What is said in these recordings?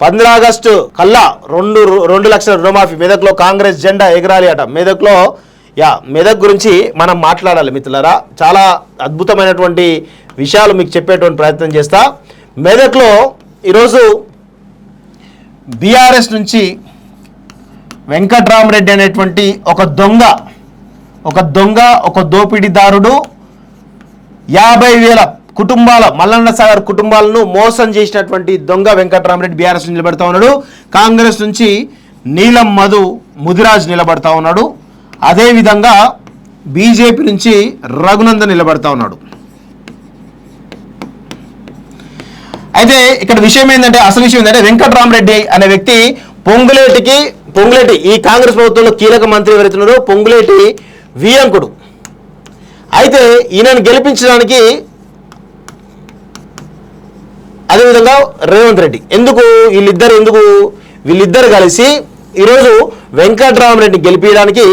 పంద్రా August కల్లా రెండు రెండు లక్షల రుణమాఫీ మెదక్లో కాంగ్రెస్ జెండా ఎగరాలి అట. మెదక్లో యా మెదక్ గురించి మనం మాట్లాడాలి మిత్రులరా. చాలా అద్భుతమైనటువంటి విషయాలు మీకు చెప్పేటువంటి ప్రయత్నం చేస్తా. మెదక్లో ఈరోజు బీఆర్ఎస్ నుంచి వెంకట్రామరెడ్డి అనేటువంటి ఒక దొంగ ఒక దొంగ ఒక దోపిడీదారుడు యాభై వేల కుటుంబాల మల్లన్న సాగర్ కుటుంబాలను మోసం చేసినటువంటి దొంగ వెంకట్రామరెడ్డి బీఆర్ఎస్ నిలబడతా ఉన్నాడు. కాంగ్రెస్ నుంచి నీలం మధు ముదిరాజ్ నిలబడతా ఉన్నాడు. అదేవిధంగా బీజేపీ నుంచి రఘునందన్ నిలబడతా ఉన్నాడు. అయితే ఇక్కడ విషయం ఏంటంటే అసలు విషయం ఏంటంటే వెంకట్రామరెడ్డి అనే వ్యక్తి పొంగులేటికి పొంగులేటి ఈ కాంగ్రెస్ ప్రభుత్వంలో కీలక మంత్రి ఎవరైతున్నారో పొంగులేటి వియంకుడు అయితే ఈయనను గెలిపించడానికి అదేవిధంగా రేవంత్ రెడ్డి. ఎందుకు వీళ్ళిద్దరు ఎందుకు వీళ్ళిద్దరు కలిసి ఈరోజు వెంకట్రామరెడ్డిని గెలిపించడానికి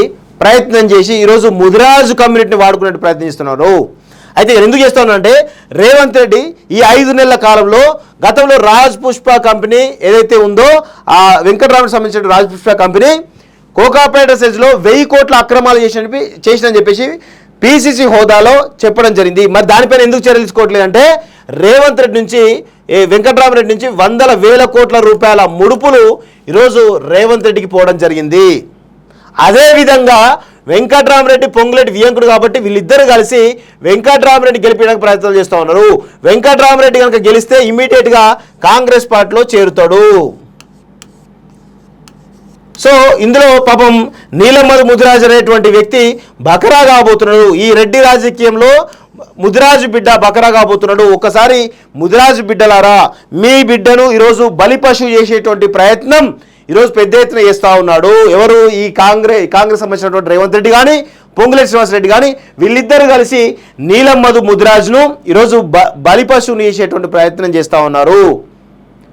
ప్రయత్నం చేసి ఈరోజు ముదిరాజు కమ్యూనిటీని వాడుకునే ప్రయత్నిస్తున్నారు అయితే ఎందుకు చేస్తున్నానంటే రేవంత్ రెడ్డి ఈ ఐదు నెలల కాలంలో గతంలో రాజ్ పుష్ప కంపెనీ ఏదైతే ఉందో ఆ వెంకట్రామరెడ్డి సంబంధించిన రాజ్ పుష్ప కంపెనీ కోకాపేట సెజ్లో వెయ్యి కోట్ల అక్రమాలు చేసిన చేసినని చెప్పేసి పిసిసి హోదాలో చెప్పడం జరిగింది. మరి దానిపైన ఎందుకు చర్యలు తీసుకోవట్లేదంటే రేవంత్ రెడ్డి నుంచి ఏ వెంకట్రామరెడ్డి నుంచి వందల వేల కోట్ల రూపాయల ముడుపులు ఈరోజు రేవంత్ రెడ్డికి పోవడం జరిగింది. అదేవిధంగా వెంకట్రామరెడ్డి పొంగులేటి వియంకుడు కాబట్టి వీళ్ళిద్దరు కలిసి వెంకట్రామరెడ్డి గెలిపించడానికి ప్రయత్నాలు చేస్తూ ఉన్నారు. వెంకట్రామరెడ్డి కనుక గెలిస్తే ఇమీడియట్గా కాంగ్రెస్ పార్టీలో చేరుతాడు. సో ఇందులో పాపం నీలమ్మది ముదిరాజ్ అనేటువంటి వ్యక్తి బకరా కాబోతున్నాడు. ఈ రెడ్డి రాజకీయంలో ముదిరాజు బిడ్డ బకరా కాబోతున్నాడు. ఒకసారి ముదిరాజు బిడ్డలారా మీ బిడ్డను ఈరోజు బలిపశువు చేసేటువంటి ప్రయత్నం ఈరోజు పెద్ద ఎత్తున చేస్తూ ఉన్నాడు. ఎవరు? ఈ కాంగ్రెస్ కాంగ్రెస్ సంబంధించినటువంటి రేవంత్ రెడ్డి కానీ పొంగులేటి శ్రీనివాసరెడ్డి కానీ వీళ్ళిద్దరు కలిసి నీలమ్మధు ముదిరాజును ఈరోజు బ బలిపశువుని చేసేటువంటి ప్రయత్నం చేస్తూ ఉన్నారు.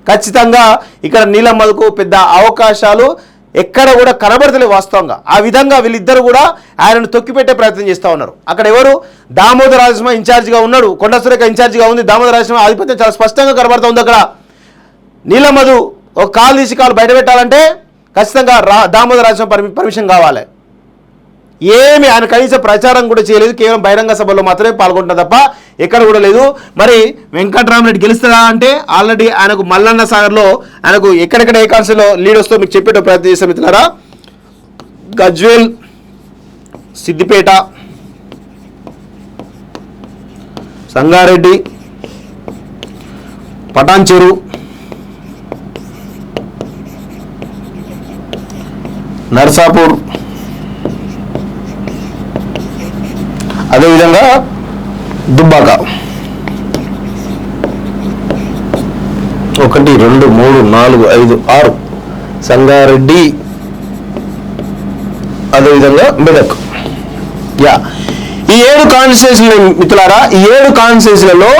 ఖచ్చితంగా ఇక్కడ నీలమ్మకు పెద్ద అవకాశాలు ఎక్కడ కూడా కనబడతలేదు వాస్తవంగా. ఆ విధంగా వీళ్ళిద్దరు కూడా ఆయనను తొక్కిపెట్టే ప్రయత్నం చేస్తూ ఉన్నారు. అక్కడ ఎవరు? దామోదర రాజసింహ ఇన్ఛార్జిగా ఉన్నాడు. కొండ సురేఖ ఇన్ఛార్జిగా ఉంది. దామోదర రాజసింహ ఆధిపత్యం చాలా స్పష్టంగా కనబడుతూ ఉంది అక్కడ. నీలమధు ఒక కాలు తీసి కాలు బయట పెట్టాలంటే ఖచ్చితంగా రా దామోదర రాజసింహ పర్మి పర్మిషన్ కావాలి. ఏమి ఆయన కనీస ప్రచారం కూడా చేయలేదు. కేవలం బహిరంగ సభలో మాత్రమే పాల్గొంటున్నా తప్ప ఎక్కడ కూడా లేదు. మరి వెంకటరామరెడ్డి గెలుస్తారా అంటే ఆల్రెడీ ఆయనకు మల్లన్న సాగర్లో ఆయనకు ఎక్కడెక్కడ ఏ కాన్సెల్లో లీడ్ వస్తుందో మీకు చెప్పేట ప్రయత్నం చేస్తాం మిత్రులారా గజ్వేల్ సిద్దిపేట సంగారెడ్డి పటాన్చెరు నర్సాపూర్ అదేవిధంగా దుబ్బాక. ఒకటి రెండు మూడు నాలుగు ఐదు ఆరు. సంగారెడ్డి. అదేవిధంగా మెదక్. యా. ఈ ఏడు కాన్స్టిట్యూన్సీల మిత్రులారా ఈ ఏడు కాన్స్టిట్యూన్సీలలో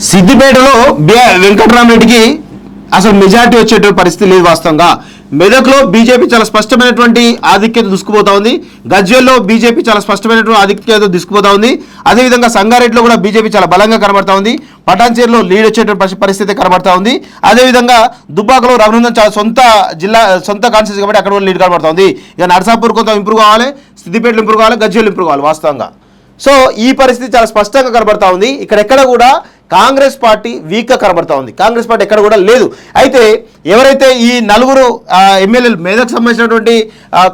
సిద్దిపేటలో బిఆర్ వెంకటరామరెడ్డికి అసలు మెజార్టీ వచ్చేటువంటి పరిస్థితి లేదు వాస్తవంగా. మెదక్లో బీజేపీ చాలా స్పష్టమైనటువంటి ఆధిక్యత దూసుకుపోతా ఉంది. గజ్వేల్లో బీజేపీ చాలా స్పష్టమైనటువంటి ఆధిక్యత దూసుకుపోతా ఉంది. అదేవిధంగా సంగారెడ్డిలో కూడా బీజేపీ చాలా బలంగా కనబడతా ఉంది. పటాన్చేరులో లీడ్ వచ్చేటువంటి పరిస్థితి కనబడతా ఉంది. అదేవిధంగా దుబ్బాకలో రఘునందన్ చాలా సొంత జిల్లా సొంత కాన్స్టిట్యూన్సీ కాబట్టి అక్కడ కూడా లీడ్ కనబడతా ఉంది. ఇక నర్సాపూర్ కొంత ఇంప్రూవ్ కావాలి సిద్దిపేటలో ఇంప్రూవ్ కావాలి గజ్వేల్ ఇంప్రూవ్ కావాలి వాస్తవంగా. సో ఈ పరిస్థితి చాలా స్పష్టంగా కనబడతా ఉంది. ఇక్కడ ఎక్కడ కూడా కాంగ్రెస్ పార్టీ వీక్గా కనబడతా ఉంది. కాంగ్రెస్ పార్టీ ఎక్కడ కూడా లేదు. అయితే ఎవరైతే ఈ నలుగురు ఎమ్మెల్యేలు మెదక్ సంబంధించినటువంటి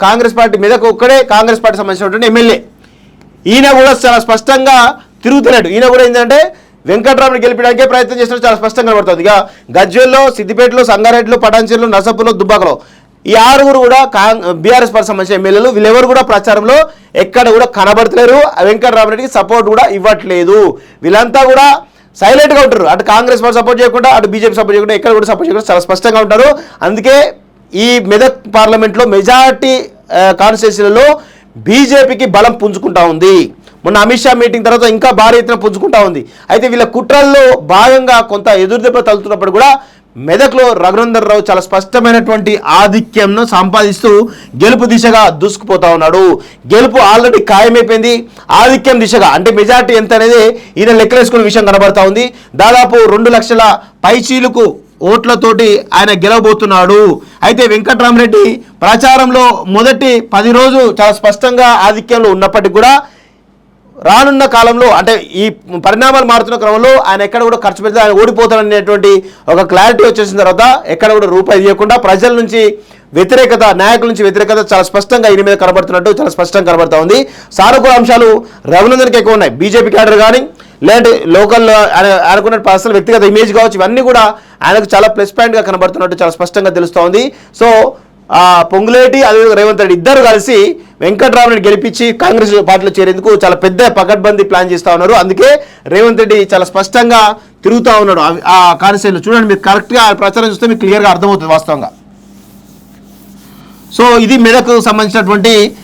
కాంగ్రెస్ పార్టీ మెదక్ ఒక్కడే కాంగ్రెస్ పార్టీ సంబంధించినటువంటి ఎమ్మెల్యే. ఈయన కూడా చాలా స్పష్టంగా తిరుగుతున్నాడు ఈయన కూడా ఏంటంటే వెంకట్రామని గెలిపడానికే ప్రయత్నం చేసినట్టు చాలా స్పష్టంగా కనబడుతుంది. ఇక గజ్వేల్లో సిద్దిపేటలో సంగారెడ్డిలో పటాన్చెరులో నర్సాపూర్లో దుబ్బాకలో ఈ ఆరుగురు కూడా కాంగ్ బీఆర్ఎస్ పార్టీ సంబంధించిన ఎమ్మెల్యేలు వీళ్ళెవరు కూడా ప్రచారంలో ఎక్కడ కూడా కనబడతలేరు. వెంకటరామరెడ్డికి సపోర్ట్ కూడా ఇవ్వట్లేదు. వీళ్ళంతా కూడా సైలెంట్గా ఉంటారు. అటు కాంగ్రెస్ వాళ్ళు సపోర్ట్ చేయకుండా అటు బీజేపీ సపోర్ట్ చేయకుండా ఎక్కడ కూడా సపోర్ట్ చేయకుండా చాలా స్పష్టంగా ఉంటారు. అందుకే ఈ మెదక్ పార్లమెంట్లో మెజార్టీ కాన్స్టిట్యూన్సీలలో బీజేపీకి బలం పుంజుకుంటా ఉంది. మొన్న అమిత్ షా మీటింగ్ తర్వాత ఇంకా భారీ ఎత్తున పుంజుకుంటా ఉంది. అయితే వీళ్ళ కుట్రల్లో భాగంగా కొంత ఎదురుదెబ్బ తలుతున్నప్పుడు కూడా మెదక్లో రఘునందర్ రావు చాలా స్పష్టమైనటువంటి ఆధిక్యంను సంపాదిస్తూ గెలుపు దిశగా దూసుకుపోతా ఉన్నాడు. గెలుపు ఆల్రెడీ ఖాయమైపోయింది. ఆధిక్యం దిశగా అంటే మెజార్టీ ఎంత అనేది ఈయన లెక్కలేసుకునే విషయం కనబడతా ఉంది. దాదాపు రెండు లక్షల పైచీలకు ఓట్లతోటి ఆయన గెలవబోతున్నాడు. అయితే వెంకట్రామరెడ్డి ప్రచారంలో మొదటి పది రోజు చాలా స్పష్టంగా ఆధిక్యంలో ఉన్నప్పటికీ కూడా రానున్న కాలంలో అంటే ఈ పరిణామాలు మారుతున్న క్రమంలో ఆయన ఎక్కడ కూడా ఖర్చు పెడితే ఆయన ఓడిపోతాడనేటువంటి ఒక క్లారిటీ వచ్చేసిన తర్వాత ఎక్కడ కూడా రూపాయి తీయకుండా ప్రజల నుంచి వ్యతిరేకత నాయకుల నుంచి వ్యతిరేకత చాలా స్పష్టంగా ఈయన మీద కనబడుతున్నట్టు చాలా స్పష్టంగా కనబడుతూ ఉంది. సానుకూల అంశాలు రఘునందన్కి ఎక్కువ ఉన్నాయి. బీజేపీ క్యాడర్ కానీ లేదంటే లోకల్ ఆయన అనుకున్న పర్సనల్ వ్యక్తిగత ఇమేజ్ కావచ్చు ఇవన్నీ కూడా ఆయనకు చాలా ప్లస్ పాయింట్గా కనబడుతున్నట్టు చాలా స్పష్టంగా తెలుస్తోంది సో పొంగులేటి అదేవిధంగా రేవంత్ రెడ్డి ఇద్దరు కలిసి వెంకట్రామరెడ్డి గెలిపించి కాంగ్రెస్ పార్టీలో చేరేందుకు చాలా పెద్ద పకడ్బందీ ప్లాన్ చేస్తూ ఉన్నారు. అందుకే రేవంత్ రెడ్డి చాలా స్పష్టంగా తిరుగుతూ ఉన్నాడు. ఆ- ఆ చూడండి మీరు కరెక్ట్గా ఆ ప్రచారం చూస్తే మీకు క్లియర్గా అర్థమవుతుంది వాస్తవంగా. సో ఇది మెదకు సంబంధించినటువంటి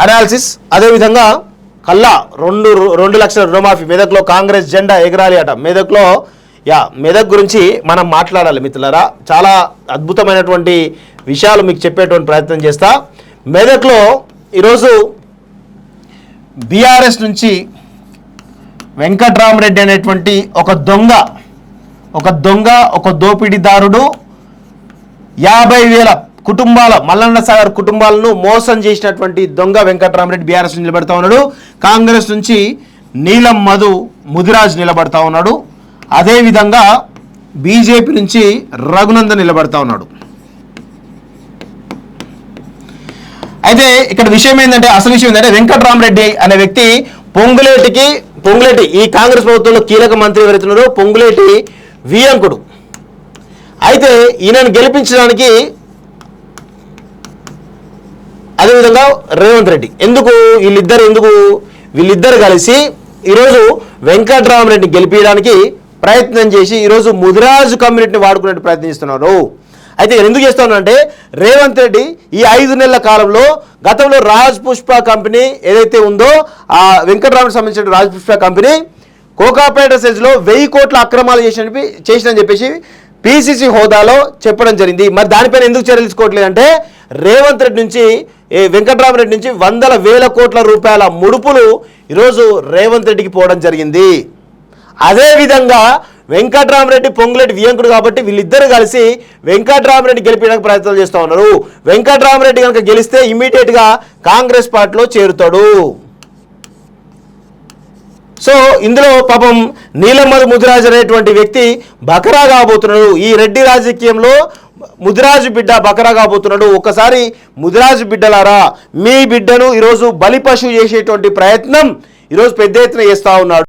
అనాలిసిస్ అదేవిధంగా కల్లా రెండు రెండు లక్షల రుణమాఫీ మెదక్లో కాంగ్రెస్ జెండా ఎగరాలి అట. మెదక్లో యా మెదక్ గురించి మనం మాట్లాడాలి మిత్రులరా. చాలా అద్భుతమైనటువంటి విషయాలు మీకు చెప్పేటువంటి ప్రయత్నం చేస్తా. మెదక్లో ఈరోజు బీఆర్ఎస్ నుంచి వెంకట్రామరెడ్డి అనేటువంటి ఒక దొంగ ఒక దొంగ ఒక దోపిడీదారుడు యాభై వేల కుటుంబాల మల్లన్న సాగర్ కుటుంబాలను మోసం చేసినటువంటి దొంగ వెంకట్రామరెడ్డి బీఆర్ఎస్ నిలబడతా ఉన్నాడు. కాంగ్రెస్ నుంచి నీలం మధు ముదిరాజ్ నిలబడతా ఉన్నాడు. అదేవిధంగా బీజేపీ నుంచి రఘునందన్ నిలబడతా ఉన్నాడు. అయితే ఇక్కడ విషయం ఏంటంటే అసలు విషయం ఏంటంటే వెంకట్రామరెడ్డి అనే వ్యక్తి పొంగులేటికి పొంగులేటి ఈ కాంగ్రెస్ ప్రభుత్వంలో కీలక మంత్రి ఎవరైతున్నారో పొంగులేటి వియంకుడు అయితే ఈయనను గెలిపించడానికి అదేవిధంగా రేవంత్ రెడ్డి. ఎందుకు వీళ్ళిద్దరు ఎందుకు వీళ్ళిద్దరు కలిసి ఈరోజు వెంకట్రామరెడ్డిని గెలిపించడానికి ప్రయత్నం చేసి ఈరోజు ముదిరాజు కమ్యూనిటీని వాడుకునే ప్రయత్నిస్తున్నారు. అయితే ఇక్కడ ఎందుకు చేస్తానంటే రేవంత్ రెడ్డి ఈ ఐదు నెలల కాలంలో గతంలో రాజ్ పుష్ప కంపెనీ ఏదైతే ఉందో ఆ వెంకటరామకు సంబంధించిన రాజ్ పుష్ప కంపెనీ కోకాపేట సెజ్లో వెయ్యి కోట్ల అక్రమాలు చేసిన చేసినని చెప్పేసి పిసిసి హోదాలో చెప్పడం జరిగింది. మరి దానిపైన ఎందుకు చర్యలు తీసుకోవట్లేదు అంటే రేవంత్ రెడ్డి నుంచి వెంకటరామరెడ్డి వెంకట్రామరెడ్డి నుంచి వందల వేల కోట్ల రూపాయల ముడుపులు ఈరోజు రేవంత్ రెడ్డికి పోవడం జరిగింది. అదేవిధంగా వెంకట్రామరెడ్డి పొంగులేటి వియంకుడు కాబట్టి వీళ్ళిద్దరు కలిసి వెంకట్రామరెడ్డి గెలిపించడానికి ప్రయత్నాలు చేస్తూ ఉన్నారు. వెంకట్రామరెడ్డి కనుక గెలిస్తే ఇమీడియట్గా కాంగ్రెస్ పార్టీలో చేరుతాడు. సో ఇందులో పాపం నీలమ్మది ముదిరాజు అనేటువంటి వ్యక్తి బకరా కాబోతున్నాడు. ఈ రెడ్డి రాజకీయంలో ముదిరాజు బిడ్డ బకరా కాబోతున్నాడు. ఒకసారి ముదిరాజు బిడ్డలారా మీ బిడ్డను ఈరోజు బలిపశువు చేసేటువంటి ప్రయత్నం ఈరోజు పెద్ద ఎత్తున చేస్తూ ఉన్నాడు.